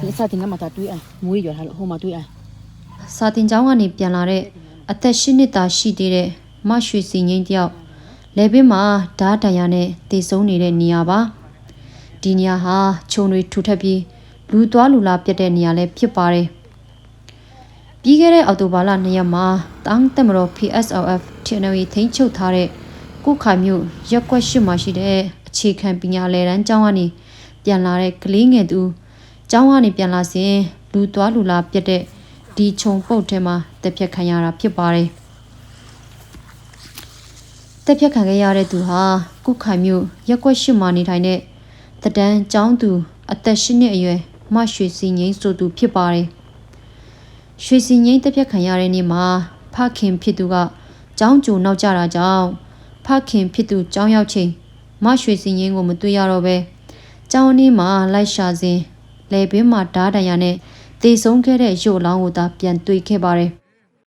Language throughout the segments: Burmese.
ဒီစာတင်ကမှသာတွေးအောင်မွေးရထားလို့ဟိုမှာတွေးအောင်စာတင်ကျောင်းကနေပြန်လာတဲ့အသက်၈နှစ်သားရှိသေးတဲ့မရွှေစင်ငိမ့်တယောက်လေပင်မှာဓာတ်တန်ရနဲ့တည်ဆုံးနေတဲ့နေရာပါဒီနေရာဟာခြုံတွေထူထပ်ပြီးလူသွားလူလာပြတ်တဲ့နေရာလည်းဖြစ်ပါတယ်ပြီးခဲ့တဲ့အောက်တိုဘာလ2ရက်မှာတန်းတက်မတော် PSLF TNW ထိန်းချုပ်ထားတဲ့ကုခိုင်မြို့ရက်ကွက်ရှိမှရှိတဲ့အခြေခံပညာလယ်တန်းကျောင်းကနေပြန်လာတဲ့ကလေးငယ်တူ ကျောင်းကနေပြန်လာစဉ်လူသွားလူလာပြက်တဲ့ဒီခြုံပုတ်ထဲမှာတက်ဖြတ်ခံရတာဖြစ်ပါတယ်။တက်ဖြတ်ခံခဲ့ရတဲ့သူဟာကုခိုင်မြို့ရက်ွက်ရှိမှနေထိုင်တဲ့တဒန်းကျောင်းသူအသက်၈နှစ်အရွယ်မရွှေစီငိမ့်ဆိုသူဖြစ်ပါတယ်။ရွှေစီငိမ့်တက်ဖြတ်ခံရတဲ့နေ့မှာဖခင်ဖြစ်သူကကျောင်းကျူနောက်ကျတာကြောင့်ဖခင်ဖြစ်သူကျောင်းရောက်ချိန်မရွှေစီငိမ့်ကိုမတွေ့ရတော့ပဲကျောင်းအင်းမှာလိုက်ရှာစဉ် လေပင်မှာဓာတ်တရနဲ့တေဆုံးခဲ့တဲ့ရုပ်အလောင်းကိုသာပြန်တွေ့ခဲ့ပါတယ်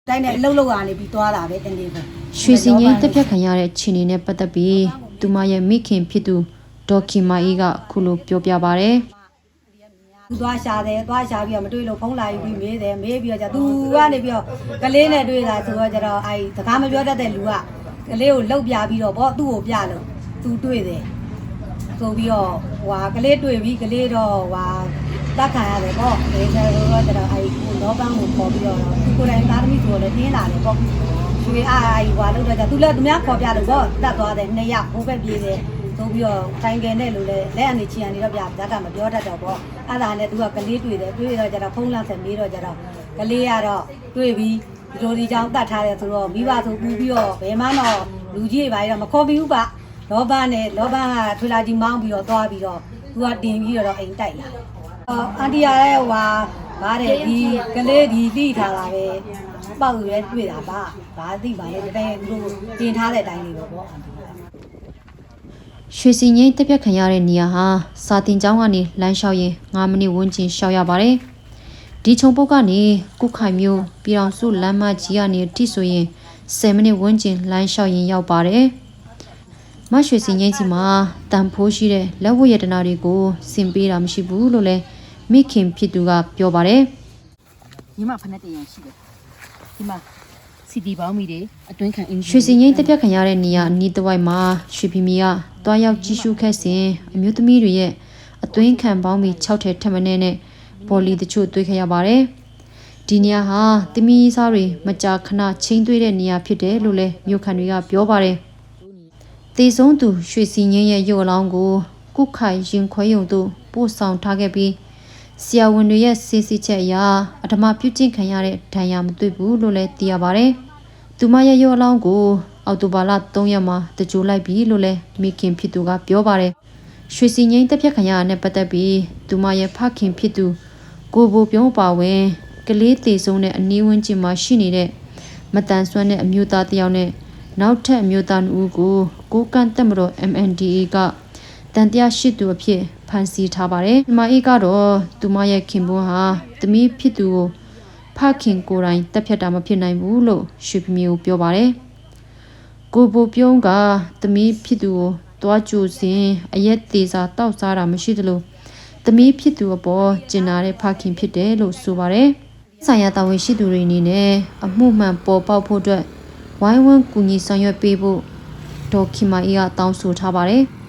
တိုင်းနဲ့အလုံးလုံးကနေပြီးသွားတာပဲတနေ့ပဲရွှေစီငိမ့်တက်ပြက်ခံရတဲ့ခြေအနေနဲ့ပတ်သက်ပြီးသူမရဲ့မိခင်ဖြစ်သူဒေါ်ခင်မာအီကခုလိုပြောပြပါတယ်သူသွားရှာတယ်သွားရှာပြီးတော့မတွေ့လို့ဖုန်းလာယူပြီးမေးတယ်မေးပြီးတော့じゃသူကနေပြီးတော့ကလေးနဲ့တွေ့တာဆိုတော့ကျတော့အဲစကားမပြောတတ်တဲ့လူကကလေးကိုလှုပ်ပြပြီးတော့ဗောသူ့ကိုပြလို့သူတွေ့တယ်ဆိုပြီးတော့ဟွာကလေးတွေ့ပြီးကလေးတော့ဟွာ တက်ခံရတယ်ဗောကလေးကတော့ကျတော့အဲကိုလောပန်းကိုပေါ်ပြီးတော့သူကိုယ်တိုင်သားသမီးဆိုတော့လည်းတင်းလာတယ်ဗောရွှေအားအဲဟွာလို့တော့じゃသူလည်းသူများခေါ်ပြလို့ဗောတတ်သွားတယ်နှစ်ယောက်ဘိုးဘက်ပြေးတယ်ဆိုပြီးတော့တိုင်ကန်တဲ့လူလည်းလက်အနေချီရနေတော့ပြဇက်ကမပြောတတ်တော့ပေါ့အဲ့ဒါနဲ့သူကကလေးတွေ့တယ်တွေ့တော့ကျတော့ဖုန်းလန့်ဆက်မေးတော့ကျတော့ကလေးကတော့တွေ့ပြီးဒီလိုဒီကြောင်တတ်ထားတယ်ဆိုတော့မိဘဆိုပူပြီးတော့ဘယ်မှတော့လူကြီးတွေပါတော့မခေါ်ပြီးဘူးပါလောဘနဲ့လောဘကထွေလာကြီးမောင်းပြီးတော့သွားပြီးတော့သူကတင်ပြီးတော့အိမ်တိုက်လာ အော်အန်တီရရဲ့ဟွာဗါတဲ့ဒီကလေးဒီတိထားတာပဲပေါက်ရဲတွေ့တာပါဘာသိပါလဲဒီတိုင်းသူတို့တင်ထားတဲ့အတိုင်းလေးပဲပေါ့အန်တီရွှေစီငိမ့်တက်ပြက်ခံရတဲ့နေရာဟာစာတင်ကျောင်းကနေလမ်းလျှောက်ရင်9မိနစ်ဝန်းကျင်လျှောက်ရပါတယ်။ဒီခြုံပုတ်ကနေကုခိုင်မျိုးပြည်အောင်စုလမ်းမကြီးကနေထိဆိုရင်10မိနစ်ဝန်းကျင်လမ်းလျှောက်ရင်ရောက်ပါတယ်။မရွှေစီငိမ့်စီမှာတန်ဖိုးရှိတဲ့လက်ဝတ်ရတနာတွေကိုစင်ပေးတာမရှိဘူးလို့လည်း မိခင်ဖြစ်သူကပြောပါတယ်။ညီမဖက်နဲ့တရံရှိတယ်ဒီမှာစီတီပေါင်းမိတယ်အတွင်းခံအင်ဂျင်ရွှေစင်ငိမ့်တက်ပြက်ခံရတဲ့နေရာအနီးတစ်ဝိုက်မှာရွှေဖီမီကတွားရောက်ကြည့်ရှုခဲ့စဉ်အမျိုးသမီးတွေရဲ့အသွင်းခံပေါင်းပြီး6ထက်ထက်မနဲ့နဲ့ဘော်လီတချို့တွေ့ခဲ့ရပါတယ်။ဒီနေရာဟာတမီးစားတွေမကြာခဏချင်းသွေးတဲ့နေရာဖြစ်တယ်လို့လည်းမြို့ခံတွေကပြောပါတယ်။တေဆုံးသူရွှေစီငင်းရဲ့ရုပ်အလောင်းကိုကုခိုင်ရင်ခွဲယုံတို့ပို့ဆောင်ထားခဲ့ပြီး ဆရာဝန်တွေရဲ့စစ်စစ်ချက်အရအထမပြုတ်ကျင့်ခံရတဲ့ဒဏ်ရာမတွေ့ဘူးလို့လည်းသိရပါတယ်။သူမရဲ့ရုပ်အလောင်းကိုအော်တိုဘာလ3ရက်မှာတကြိုလိုက်ပြီလို့လည်းမိခင်ဖြစ်သူကပြောပါတယ်။ရွှေစီငိမ့်တက်ပြက်ခံရတာနဲ့ပတ်သက်ပြီးသူမရဲ့ဖခင်ဖြစ်သူကိုဘိုပြုံးပါဝင်ကလေးသေးဆုံးတဲ့အနီးဝန်းကျင်မှာရှိနေတဲ့မတန်ဆွမ်းတဲ့အမျိုးသားတစ်ယောက်နဲ့နောက်ထပ်အမျိုးသားနှစ်ဦးကိုကိုကန့်တက်မတော် MNDA ကတန်တရားရှိသူအဖြစ် ဖမ်းဆီးထားပါတယ်။ဒီမအေးကတော့သူမရဲ့ခင်ပွန်းဟာသမီးဖြစ်သူကိုဖခင်ကိုယ်တိုင်တက်ဖြတ်တာမဖြစ်နိုင်ဘူးလို့ရွှေဖမီကိုပြောပါတယ်။ကိုဘိုပြုံးကသမီးဖြစ်သူကိုတွားကြိုစဉ်အရက်သေးစာတောက်စားတာမရှိသလိုသမီးဖြစ်သူအပေါ်ကျင်နာတဲ့ဖခင်ဖြစ်တယ်လို့ဆိုပါတယ်။ဆိုင်ရာတာဝန်ရှိသူတွေအနေနဲ့အမှုမှန်ပေါ်ပေါက်ဖို့အတွက်ဝိုင်းဝန်းကူညီဆောင်ရွက်ပေးဖို့ဒေါ်ခင်မအေးကတောင်းဆိုထားပါတယ်။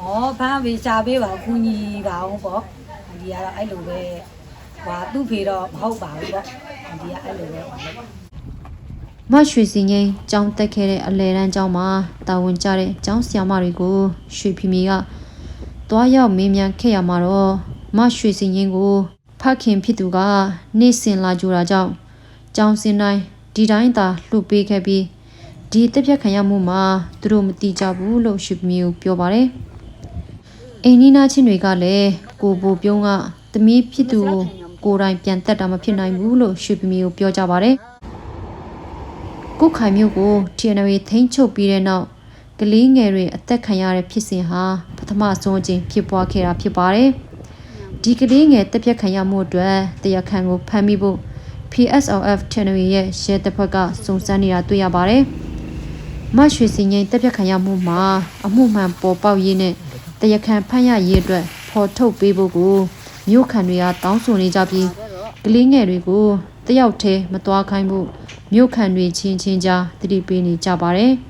ဟောဖမ်းပြီးရှာပေးပါကူညီပါအောင်ပေါ့ဒီကတော့အဲ့လိုပဲဟွာသူ့ဖေတော့မဟုတ်ပါဘူးပေါ့ဒီကအဲ့လိုပဲဟွာလို့မရွှေစင်ငိမ့်ကျောင်းတက်ခဲ့တဲ့အလဲတန်းကျောင်းမှာတာဝန်ကျတဲ့ကျောင်းဆရာမတွေကိုရွှေဖီမီကတွားရောက်မေးမြန်းခဲ့ရမှာတော့မရွှေစင်ငိမ့်ကိုဖခင်ဖြစ်သူကနေ့စဉ်လာကြတာကြောင့်ကျောင်းစင်တိုင်းဒီတိုင်းသာလှုပ်ပေးခဲ့ပြီးဒီတက်ပြက်ခံရမှုမှာသူတို့မတိကြဘူးလို့ရွှေဖီမီကိုပြောပါတယ် အိမ်နီးနားချင်းတွေကလည်းကိုဘိုပြုံးကသမီးဖြစ်သူကိုကိုယ်တိုင်ပြန်တက်တာမဖြစ်နိုင်ဘူးလို့ရွှေဖီမီကိုပြောကြပါတယ်ကုတ်ခိုင်မြို့ကို TNW ထိန်းချုပ်ပြီးတဲ့နောက်ကလေးငယ်တွေအသက်ခံရတဲ့ဖြစ်စဉ်ဟာပထမဆုံးအကြိမ်ဖြစ်ပွားခဲ့တာဖြစ်ပါတယ်။ဒီကလေးငယ်တက်ပြက်ခံရမှုအတွက်တရားခံကိုဖမ်းမိဖို့ PSLF TNW ရဲ့ရဲတပ်ဖွဲ့ကစုံစမ်းနေတာတွေ့ရပါတယ်။မရွှေစင်ငိမ့်တက်ပြက်ခံရမှုမှာအမှုမှန်ပေါ်ပေါက်ရေးနဲ့ တရားခံဖမ်းရရေးအတွက်ဖော်ထုတ်ပေးဖို့ကိုမြို့ခံတွေကတောင်းဆိုနေကြပြီးကလေးငယ်တွေကိုတယောက်တည်းမသွားခိုင်းဖို့မြို့ခံတွေချင်းချင်းကြားတတိပေးနေကြပါတယ်အင်တာဗျူးတဲ့